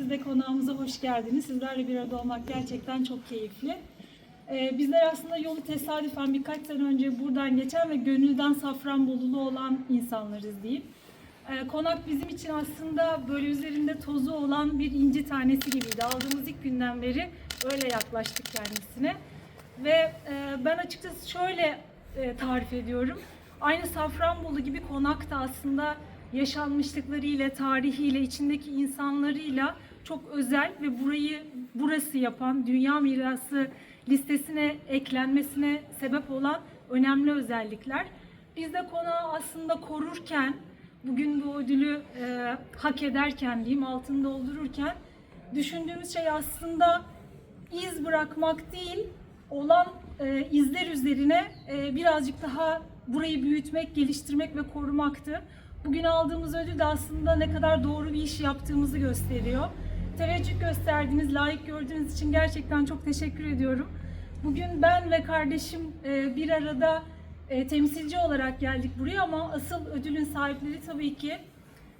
Siz de konağımıza hoş geldiniz. Sizlerle bir arada olmak gerçekten çok keyifli. Ee, bizler aslında yolu tesadüfen birkaç sene önce buradan geçen ve gönülden Safranbolulu olan insanlarız diyeyim. Ee, konak bizim için aslında böyle üzerinde tozu olan bir inci tanesi gibiydi. Aldığımız ilk günden beri öyle yaklaştık kendisine. Ve e, ben açıkçası şöyle e, tarif ediyorum. Aynı Safranbolu gibi konak da aslında yaşanmışlıklarıyla, tarihiyle, içindeki insanlarıyla çok özel ve burayı burası yapan dünya mirası listesine eklenmesine sebep olan önemli özellikler. Biz de konağı aslında korurken, bugün bu ödülü e, hak ederken diyeyim, altını doldururken düşündüğümüz şey aslında iz bırakmak değil, olan e, izler üzerine e, birazcık daha burayı büyütmek, geliştirmek ve korumaktı. Bugün aldığımız ödül de aslında ne kadar doğru bir iş yaptığımızı gösteriyor. Teveccüh gösterdiğiniz, layık gördüğünüz için gerçekten çok teşekkür ediyorum. Bugün ben ve kardeşim e, bir arada e, temsilci olarak geldik buraya ama asıl ödülün sahipleri tabii ki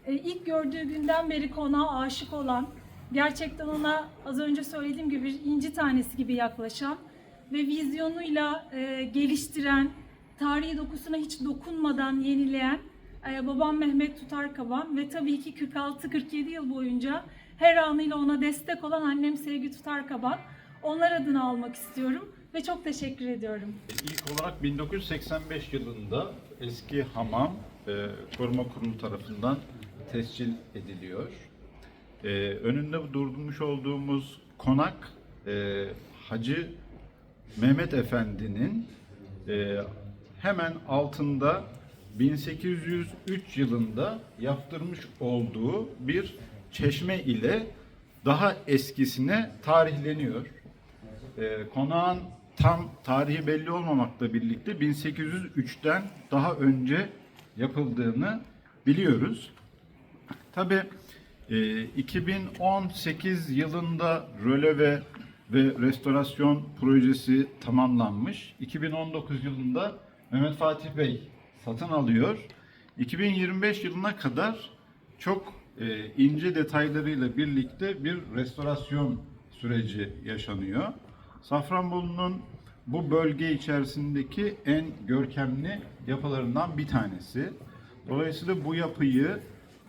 e, ilk gördüğü günden beri konağa aşık olan, gerçekten ona az önce söylediğim gibi bir inci tanesi gibi yaklaşan ve vizyonuyla geliştiren, tarihi dokusuna hiç dokunmadan yenileyen babam Mehmet Tutarkaban ve tabii ki 46-47 yıl boyunca her anıyla ona destek olan annem Sevgi Tutarkaban. Onlar adına almak istiyorum ve çok teşekkür ediyorum. İlk olarak 1985 yılında eski hamam e, koruma kurumu tarafından tescil ediliyor. E, önünde durmuş olduğumuz konak e, Hacı Mehmet Efendi'nin hemen altında 1803 yılında yaptırmış olduğu bir çeşme ile daha eskisine tarihleniyor. E, konağın tam tarihi belli olmamakla birlikte 1803'ten daha önce yapıldığını biliyoruz. Tabi 2018 yılında röleve ve restorasyon projesi tamamlanmış. 2019 yılında Mehmet Fatih Bey satın alıyor. 2025 yılına kadar çok e, ince detaylarıyla birlikte bir restorasyon süreci yaşanıyor. Safranbolu'nun bu bölge içerisindeki en görkemli yapılarından bir tanesi. Dolayısıyla bu yapıyı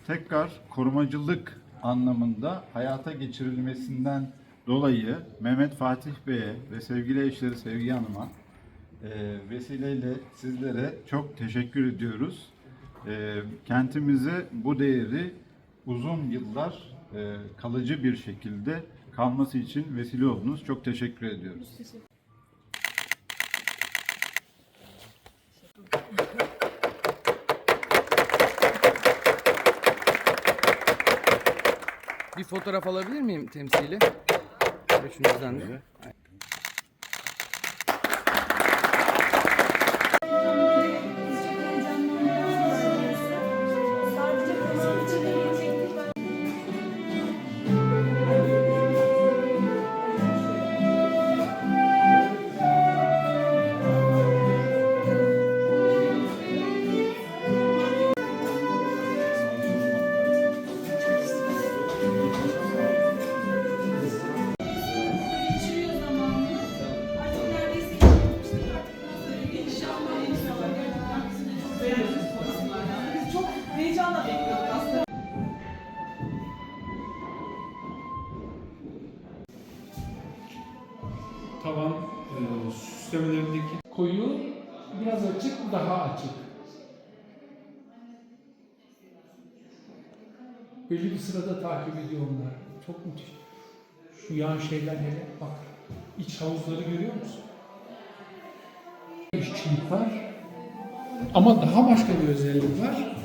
tekrar korumacılık anlamında hayata geçirilmesinden dolayı Mehmet Fatih Bey'e ve sevgili eşleri Sevgi Hanım'a e, vesileyle sizlere çok teşekkür ediyoruz. E, kentimize bu değeri uzun yıllar e, kalıcı bir şekilde kalması için vesile oldunuz. Çok teşekkür ediyoruz. Bir fotoğraf alabilir miyim temsili? Üçünüzden de. Sadece tavan e, süslemelerindeki koyu biraz açık, daha açık. Belli bir sırada takip ediyor onlar. Çok müthiş. Şu yan şeyler hele bak. İç havuzları görüyor musun? İşçilik var. Ama daha başka bir özellik var.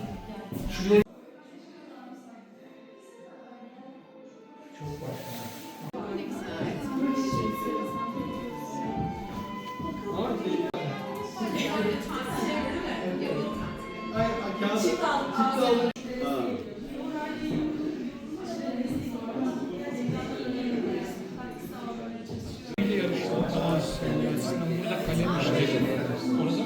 Burada kalem işleri. Orada